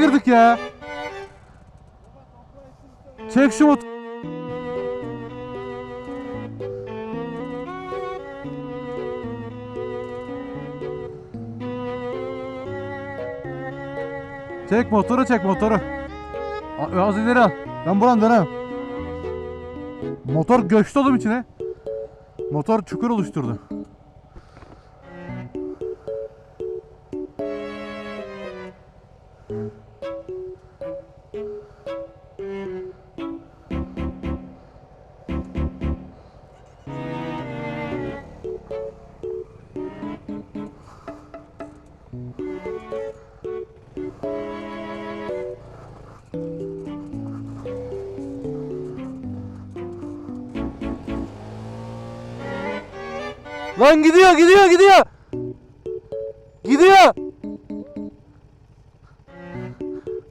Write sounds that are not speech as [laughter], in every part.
Girdik ya. Çek şu mot- Çek motoru çek motoru. A- Az ileri al. Ben buradan dönemem. Motor göçtü oğlum içine. Motor çukur oluşturdu. Lan gidiyor gidiyor gidiyor. Gidiyor.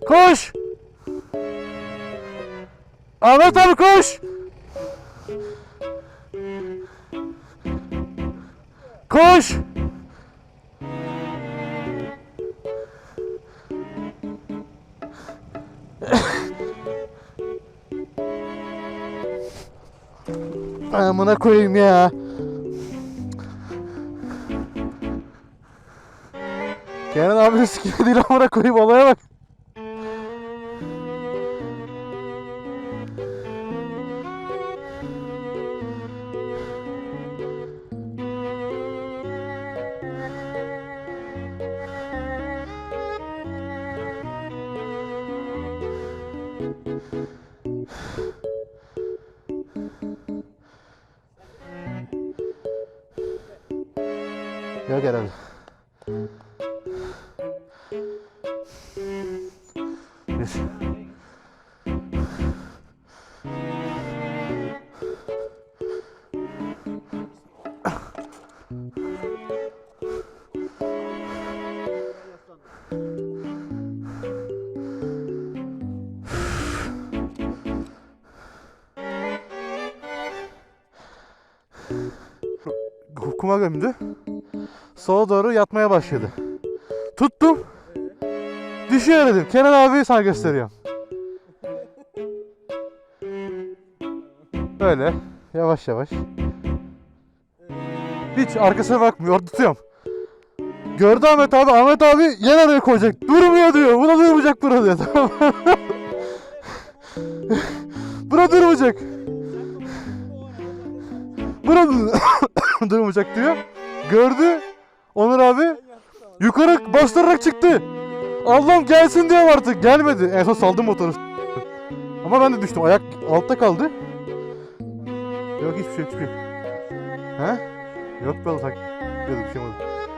Koş. Ahmet abi koş. Koş. Amına koyayım ya. Kenan abinin sikine değil amına koyayım olaya bak. Yok herhalde. Bir. Kuma gömdü. Sola doğru yatmaya başladı. Tuttum. Düşüyor dedim. Kenan abi sana gösteriyorum. Böyle yavaş yavaş. Hiç arkasına bakmıyor. Tutuyorum. Gördü Ahmet abi. Ahmet abi yer araya koyacak. Durmuyor diyor. Bu da durmayacak bura diyor. Tamam. [laughs] bura durmayacak. Dur- [laughs] durmayacak diyor. Gördü. Onur abi yukarı bastırarak çıktı. Allah'ım gelsin diyor artık. Gelmedi. En son saldım motoru. [laughs] Ama ben de düştüm. Ayak altta kaldı. Yok hiçbir şey hiçbir şey. He? Yok be tak- Yok bir şey olmadı.